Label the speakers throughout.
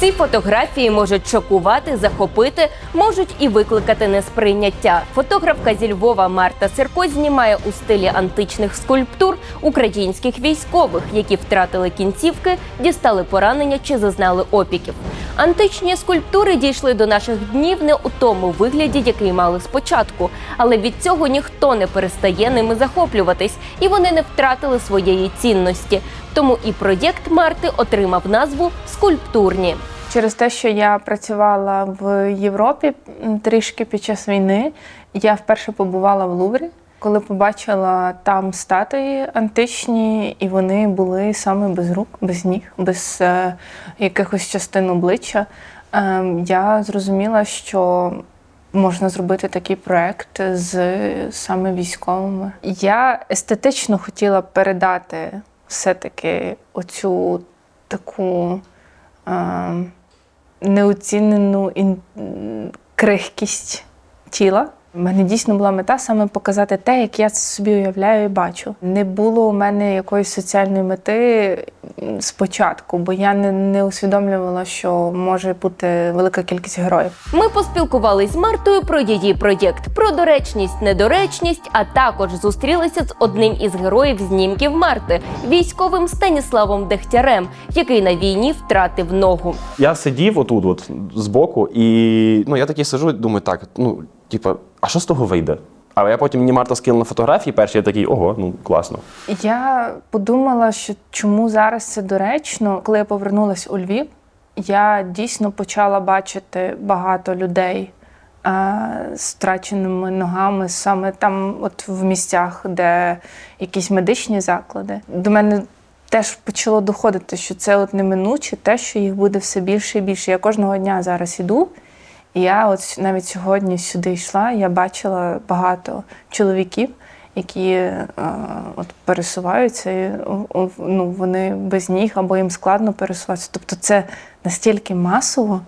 Speaker 1: Ці фотографії можуть шокувати, захопити, можуть і викликати несприйняття. Фотографка зі Львова Марта Сирко знімає у стилі античних скульптур українських військових, які втратили кінцівки, дістали поранення чи зазнали опіків. Античні скульптури дійшли до наших днів не у тому вигляді, який мали спочатку, але від цього ніхто не перестає ними захоплюватись, і вони не втратили своєї цінності. Тому і проєкт Марти отримав назву Скульптурні.
Speaker 2: Через те, що я працювала в Європі трішки під час війни, я вперше побувала в Луврі, коли побачила там статуї античні, і вони були саме без рук, без ніг, без е, якихось частин обличчя. Е, я зрозуміла, що можна зробити такий проект з саме військовими. Я естетично хотіла передати все-таки оцю таку е, неоцінену ін... крихкість тіла. У мене дійсно була мета саме показати те, як я це собі уявляю і бачу. Не було у мене якоїсь соціальної мети спочатку, бо я не, не усвідомлювала, що може бути велика кількість героїв.
Speaker 1: Ми поспілкувались з Мартою про її проєкт, про доречність, недоречність, а також зустрілися з одним із героїв знімків Марти, військовим Станіславом Дегтярем, який на війні втратив ногу.
Speaker 3: Я сидів отут, от збоку, і ну я такий сижу, думаю, так, ну, типа, а що з того вийде? Але я потім мені Марта скинула фотографії перші, я такий, ого, ну класно.
Speaker 2: Я подумала, що чому зараз це доречно. Коли я повернулася у Львів, я дійсно почала бачити багато людей а, з втраченими ногами, саме там, от в місцях, де якісь медичні заклади. До мене теж почало доходити, що це от неминуче, те, що їх буде все більше і більше. Я кожного дня зараз іду. Я от навіть сьогодні сюди йшла, я бачила багато чоловіків, які е, от пересуваються, і ну, вони без ніг або їм складно пересуватися. Тобто це настільки масово,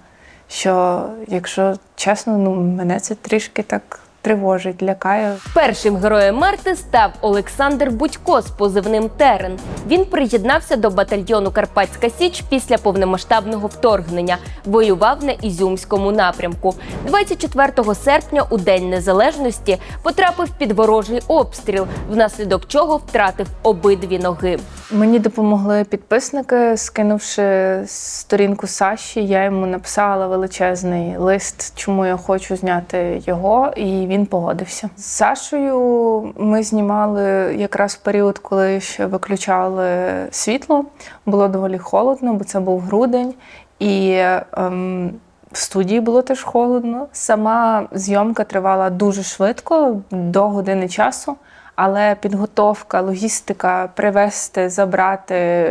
Speaker 2: що, якщо чесно, ну мене це трішки так тривожить, лякає.
Speaker 1: Першим героєм Марти став Олександр Будько з позивним Терен. Він приєднався до батальйону Карпатська Січ після повномасштабного вторгнення. Воював на Ізюмському напрямку. 24 серпня, у День Незалежності, потрапив під ворожий обстріл, внаслідок чого втратив обидві ноги.
Speaker 2: Мені допомогли підписники, скинувши сторінку Саші, я йому написала величезний лист, чому я хочу зняти його, і він погодився. З Сашою ми знімали якраз в період, коли ще виключали світло. Було доволі холодно, бо це був грудень, і ем, в студії було теж холодно. Сама зйомка тривала дуже швидко, до години часу. Але підготовка, логістика, привезти, забрати,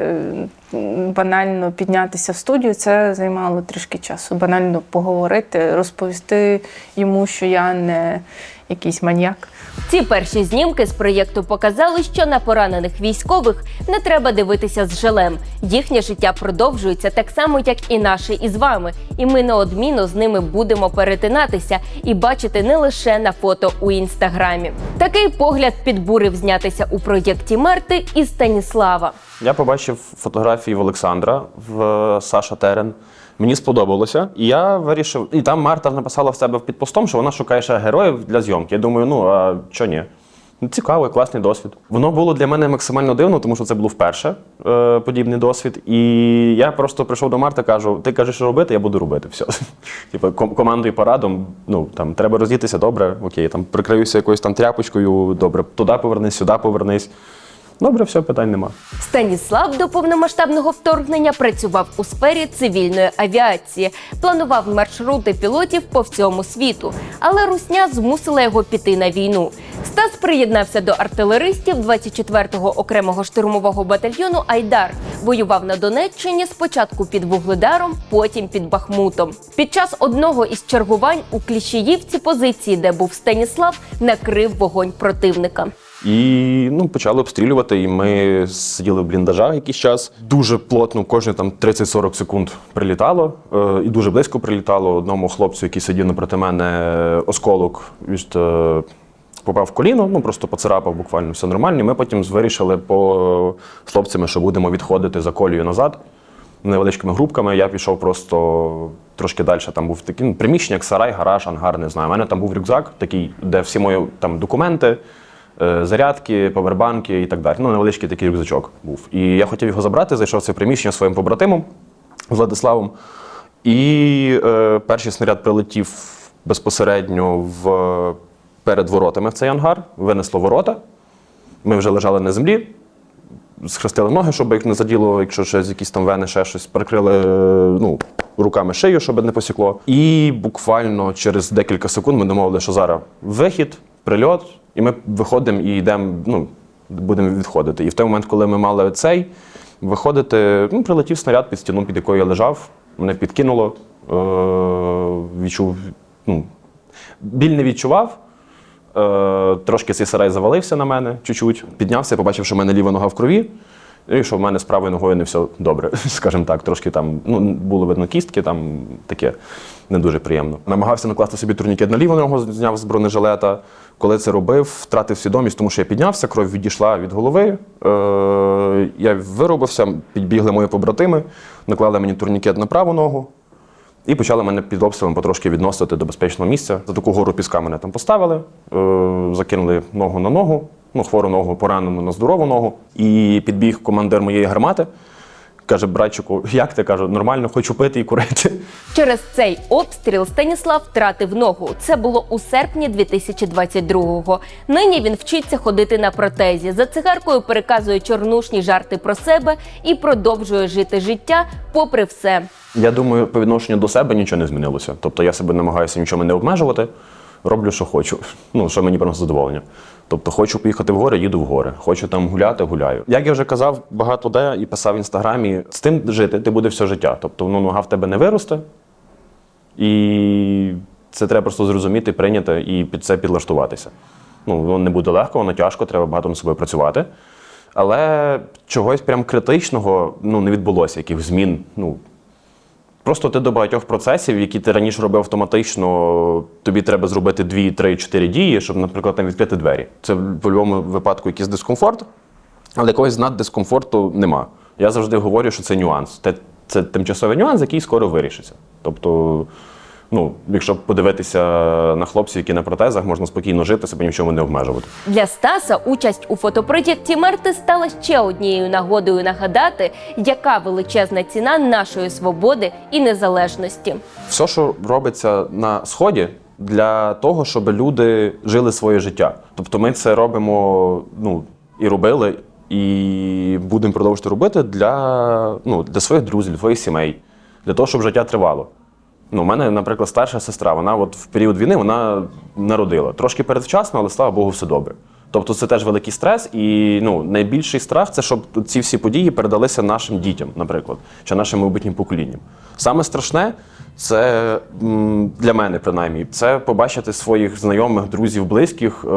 Speaker 2: банально піднятися в студію, це займало трішки часу. Банально поговорити, розповісти йому, що я не якийсь маньяк.
Speaker 1: Ці перші знімки з проєкту показали, що на поранених військових не треба дивитися з жалем. Їхнє життя продовжується так само, як і наше із вами. І ми неодмінно з ними будемо перетинатися і бачити не лише на фото у інстаграмі. Такий погляд підбурив знятися у проєкті Марти і Станіслава.
Speaker 3: Я побачив фотографії в Олександра в е, Саша Терен. Мені сподобалося, і я вирішив. І там Марта написала в себе під постом, що вона шукає ще героїв для зйомки. Я думаю, ну а що ні? Цікавий, класний досвід. Воно було для мене максимально дивно, тому що це був вперше е, подібний досвід. І я просто прийшов до Марти, кажу: ти кажеш, що робити, я буду робити. Все. Типу, ком- командою порадом, ну там треба роздітися, добре, окей, там прикриюся якоюсь там тряпочкою, добре, туди повернись, сюди повернись. Добре, все, питань нема.
Speaker 1: Станіслав до повномасштабного вторгнення працював у сфері цивільної авіації, планував маршрути пілотів по всьому світу. Але русня змусила його піти на війну. Стас приєднався до артилеристів 24-го окремого штурмового батальйону Айдар. Воював на Донеччині спочатку під Вугледаром, потім під Бахмутом. Під час одного із чергувань у Кліщеївці позиції, де був Станіслав, накрив вогонь противника.
Speaker 3: І ну, почали обстрілювати, і ми сиділи в бліндажах якийсь час. Дуже плотно, кожні там 30-40 секунд прилітало, е, і дуже близько прилітало. Одному хлопцю, який сидів напроти мене, осколок від, е, попав в коліно, ну просто поцарапав буквально все нормально. Ми потім вирішили по з хлопцями, що будемо відходити за колію назад. невеличкими групками. Я пішов просто трошки далі. Там був такий ну, приміщення, як сарай, гараж, ангар, не знаю. У мене там був рюкзак, такий, де всі мої там документи, зарядки, повербанки і так далі. Ну, невеличкий такий рюкзачок був. І я хотів його забрати, зайшов в це приміщення своїм побратимом Владиславом. І е, перший снаряд прилетів безпосередньо в, перед воротами в цей ангар, винесло ворота. Ми вже лежали на землі, схрестили ноги, щоб їх не заділо, якщо щось, якісь там вени, ще щось, прикрили е, ну, руками шию, щоб не посікло. І буквально через декілька секунд ми домовили, що зараз вихід, прильот, і ми виходимо і йдемо, ну, будемо відходити. І в той момент, коли ми мали цей, виходити, ну, прилетів снаряд під стіну, під якою я лежав, мене підкинуло, е- відчув, ну, біль не відчував. Е, трошки цей сарай завалився на мене чуть-чуть. Піднявся, побачив, що в мене ліва нога в крові, і що в мене з правою ногою не все добре. Скажімо так, трошки там ну, було видно кістки, там таке не дуже приємно. Намагався накласти собі турнікет на ліву ногу, зняв з бронежилета. Коли це робив, втратив свідомість, тому що я піднявся, кров відійшла від голови. Е, я виробився, підбігли мої побратими, наклали мені турнікет на праву ногу. І почали мене під обстрілом потрошки відносити до безпечного місця. За таку гору піска мене там поставили, е, закинули ногу на ногу, ну, хвору ногу поранену на здорову ногу. І підбіг командир моєї гармати. Каже, братчику, як ти кажу, нормально, хочу пити і курити.
Speaker 1: Через цей обстріл Станіслав втратив ногу. Це було у серпні 2022-го. Нині він вчиться ходити на протезі. За цигаркою переказує чорнушні жарти про себе і продовжує жити життя попри все.
Speaker 3: Я думаю, по відношенню до себе нічого не змінилося. Тобто я себе намагаюся нічого не обмежувати, роблю, що хочу. Ну, що мені приносить задоволення. Тобто, хочу поїхати в гори, їду в гори. Хочу там гуляти, гуляю. Як я вже казав, багато де і писав в інстаграмі, з тим жити ти буде все життя. Тобто, ну, нога в тебе не виросте, і це треба просто зрозуміти, прийняти і під це підлаштуватися. Ну, воно не буде легко, воно тяжко, треба багато над собою працювати. Але чогось прям критичного ну, не відбулося, якихось змін. Ну, Просто ти до багатьох процесів, які ти раніше робив автоматично, тобі треба зробити 2, 3, 4 дії, щоб, наприклад, там відкрити двері. Це в будь-якому випадку якийсь дискомфорт, але якогось наддискомфорту нема. Я завжди говорю, що це нюанс. Це, це тимчасовий нюанс, який скоро вирішиться. Тобто, ну, якщо подивитися на хлопців, які на протезах, можна спокійно жити, себе ні в чому не обмежувати.
Speaker 1: Для Стаса участь у фотопроєкті Мерти стала ще однією нагодою нагадати, яка величезна ціна нашої свободи і незалежності.
Speaker 3: Все, що робиться на сході, для того, щоб люди жили своє життя. Тобто ми це робимо, ну і робили, і будемо продовжувати робити для, ну, для своїх друзів, для своїх сімей, для того, щоб життя тривало. Ну, у мене, наприклад, старша сестра, вона от в період війни вона народила. Трошки передвчасно, але слава Богу, все добре. Тобто це теж великий стрес, і ну, найбільший страх це щоб ці всі події передалися нашим дітям, наприклад, чи нашим майбутнім поколінням. Саме страшне це для мене, принаймні, це побачити своїх знайомих, друзів, близьких, е,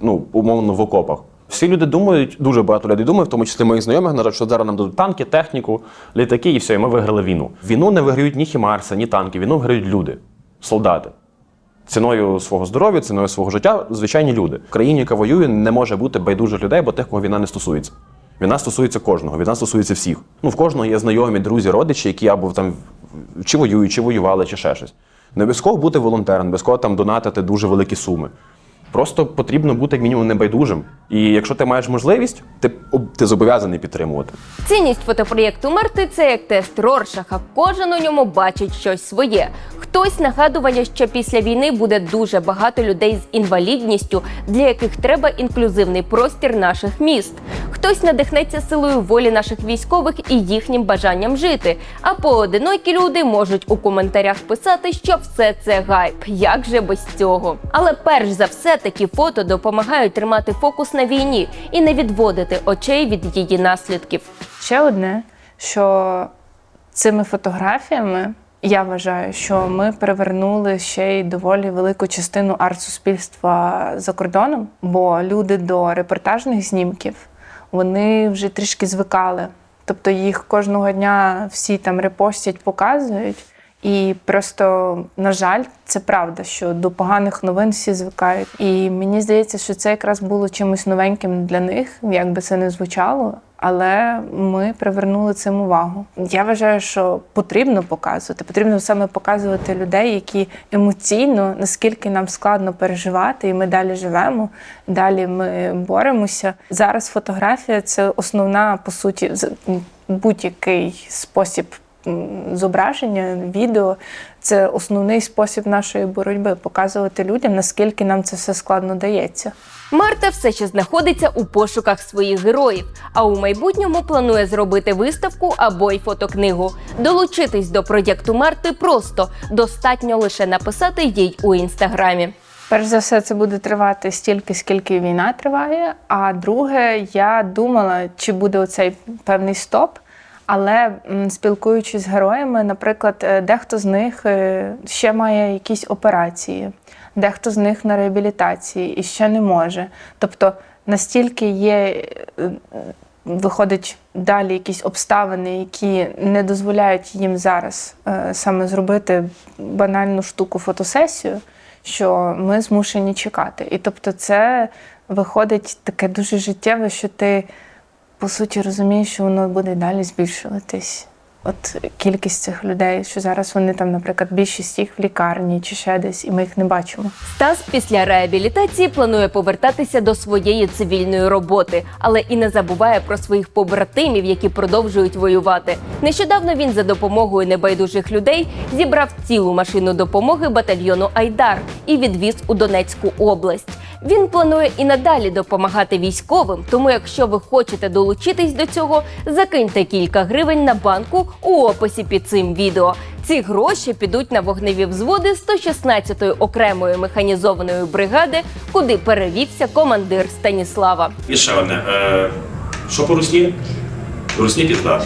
Speaker 3: ну, умовно, в окопах. Всі люди думають, дуже багато людей думає, в тому числі моїх знайомих, на що зараз нам дадуть танки, техніку, літаки, і все, і ми виграли війну. Війну не виграють ні хімарси, ні танки, війну виграють люди, солдати. Ціною свого здоров'я, ціною свого життя звичайні люди. В країні, яка воює, не може бути байдужих людей, бо тих, кого війна не стосується. Війна стосується кожного, війна стосується всіх. Ну, в кожного є знайомі, друзі, родичі, які або там чи воюють, чи воювали, чи ще щось. Не обов'язково бути волонтером, не обов'язково там донатити дуже великі суми. Просто потрібно бути як мінімум небайдужим. І якщо ти маєш можливість, ти, ти зобов'язаний підтримувати.
Speaker 1: Цінність фотопроєкту Мерти це як тест Роршаха. Кожен у ньому бачить щось своє. Хтось нагадування, що після війни буде дуже багато людей з інвалідністю, для яких треба інклюзивний простір наших міст. Хтось надихнеться силою волі наших військових і їхнім бажанням жити. А поодинокі люди можуть у коментарях писати, що все це гайп. Як же без цього? Але перш за все, такі фото допомагають тримати фокус на війні і не відводити очей від її наслідків.
Speaker 2: Ще одне, що цими фотографіями я вважаю, що ми перевернули ще й доволі велику частину арт-суспільства за кордоном, бо люди до репортажних знімків вони вже трішки звикали. Тобто їх кожного дня всі там репостять, показують. І просто, на жаль, це правда, що до поганих новин всі звикають. І мені здається, що це якраз було чимось новеньким для них, як би це не звучало. Але ми привернули цим увагу. Я вважаю, що потрібно показувати. Потрібно саме показувати людей, які емоційно наскільки нам складно переживати, і ми далі живемо, далі ми боремося. Зараз фотографія це основна по суті будь-який спосіб зображення, відео це основний спосіб нашої боротьби показувати людям, наскільки нам це все складно дається.
Speaker 1: Марта все ще знаходиться у пошуках своїх героїв, а у майбутньому планує зробити виставку або й фотокнигу. Долучитись до проєкту Марти просто достатньо лише написати їй у інстаграмі.
Speaker 2: Перш за все, це буде тривати стільки, скільки війна триває. А друге, я думала, чи буде оцей певний стоп. Але спілкуючись з героями, наприклад, е, дехто з них е, ще має якісь операції, дехто з них на реабілітації і ще не може. Тобто настільки є, е, виходить далі якісь обставини, які не дозволяють їм зараз саме зробити банальну штуку фотосесію, що ми змушені чекати. І тобто, це виходить таке дуже життєве, що ти по суті розумію, що воно буде далі збільшуватись. От кількість цих людей, що зараз вони там, наприклад, більшість їх в лікарні чи ще десь, і ми їх не бачимо.
Speaker 1: Стас після реабілітації планує повертатися до своєї цивільної роботи, але і не забуває про своїх побратимів, які продовжують воювати. Нещодавно він за допомогою небайдужих людей зібрав цілу машину допомоги батальйону Айдар і відвіз у Донецьку область. Він планує і надалі допомагати військовим. Тому, якщо ви хочете долучитись до цього, закиньте кілька гривень на банку у описі під цим відео. Ці гроші підуть на вогневі взводи 116-ї окремої механізованої бригади, куди перевівся командир Станіслава.
Speaker 4: І ще одне. Е, що по русні? Русні пізда.